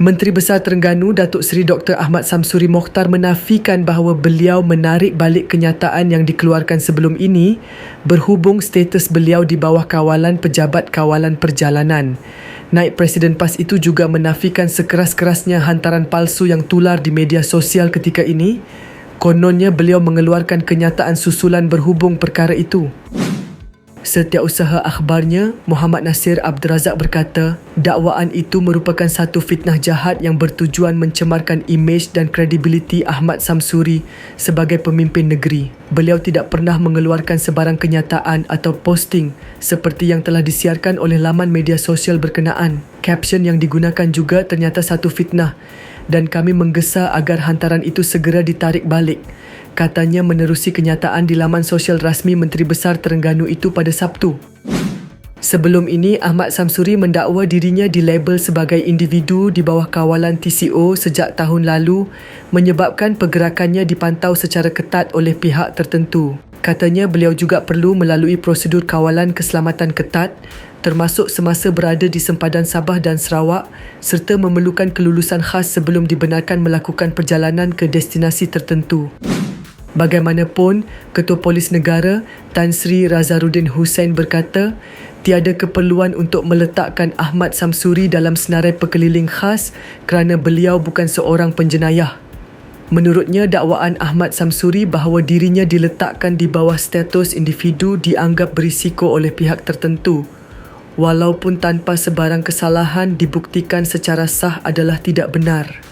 Menteri Besar Terengganu Datuk Seri Dr. Ahmad Samsuri Mokhtar menafikan bahawa beliau menarik balik kenyataan yang dikeluarkan sebelum ini berhubung status beliau di bawah kawalan Pejabat Kawalan Perjalanan. Naib Presiden PAS itu juga menafikan sekeras-kerasnya hantaran palsu yang tular di media sosial ketika ini. Kononnya beliau mengeluarkan kenyataan susulan berhubung perkara itu. Setiausaha akhbarnya, Muhammad Nasir Abdul Razak berkata, dakwaan itu merupakan satu fitnah jahat yang bertujuan mencemarkan imej dan kredibiliti Ahmad Samsuri sebagai pemimpin negeri. Beliau tidak pernah mengeluarkan sebarang kenyataan atau posting seperti yang telah disiarkan oleh laman media sosial berkenaan. Caption yang digunakan juga ternyata satu fitnah dan kami menggesa agar hantaran itu segera ditarik balik katanya menerusi kenyataan di laman sosial rasmi Menteri Besar Terengganu itu pada Sabtu. Sebelum ini, Ahmad Samsuri mendakwa dirinya dilabel sebagai individu di bawah kawalan TCO sejak tahun lalu menyebabkan pergerakannya dipantau secara ketat oleh pihak tertentu. Katanya beliau juga perlu melalui prosedur kawalan keselamatan ketat termasuk semasa berada di sempadan Sabah dan Sarawak serta memerlukan kelulusan khas sebelum dibenarkan melakukan perjalanan ke destinasi tertentu. Bagaimanapun, Ketua Polis Negara Tan Sri Razaruddin Hussein berkata, tiada keperluan untuk meletakkan Ahmad Samsuri dalam senarai pekeliling khas kerana beliau bukan seorang penjenayah. Menurutnya, dakwaan Ahmad Samsuri bahawa dirinya diletakkan di bawah status individu dianggap berisiko oleh pihak tertentu. Walaupun tanpa sebarang kesalahan dibuktikan secara sah adalah tidak benar.